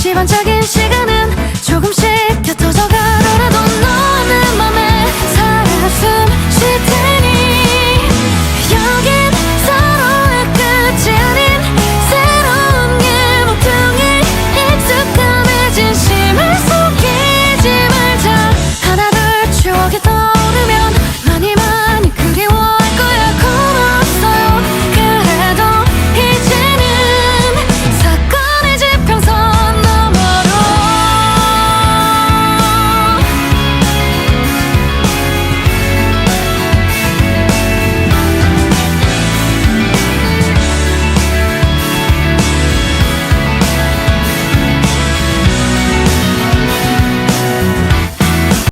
시간적인 시간